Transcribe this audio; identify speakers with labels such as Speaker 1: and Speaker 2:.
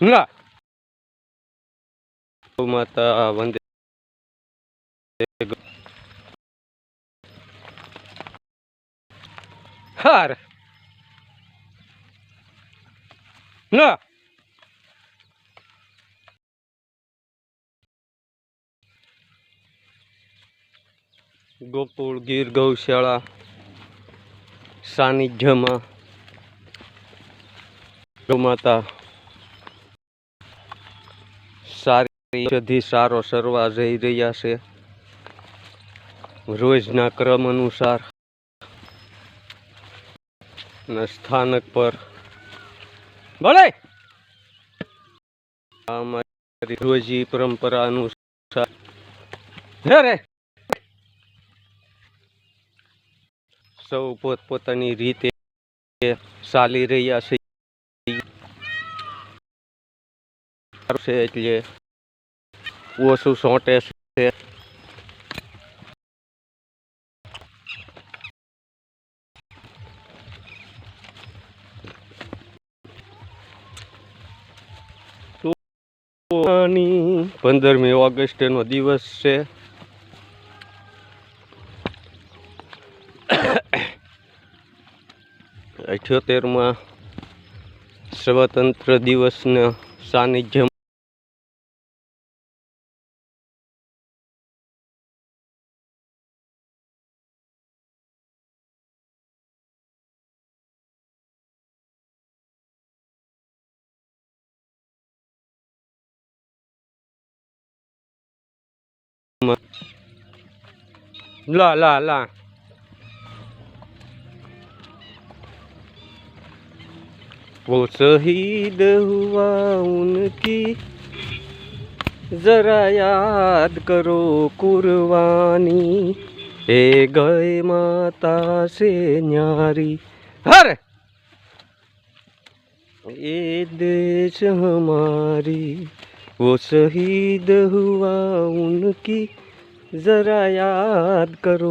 Speaker 1: ના માતા વંદે હાર. ના ગોકુળ ગીર ગૌશાળા સાનિધ્યમાં ગૌમાતા સારી ઔષધિ સારો સરવા જઈ રહ્યા છે. રોજના ક્રમ અનુસાર સ્થાનક પર ભલે! અમારી રોજી પરંપરા અનુસાર હે રે! સૌ પોતપોતાની રીતે ચાલી રહ્યા છે. છે એટલે ઓછું સોંટે છે. પંદરમી ઓગસ્ટનો દિવસ છે. અઠ્યોતેરમાં સ્વતંત્ર દિવસના સાનિધ્ય ला ला ला वो शहीद हुआ उनकी जरा याद करो कुर्बानी ए गए माता से न्यारी हर ये देश हमारी वो शहीद हुआ उनकी જરા યાદ કરો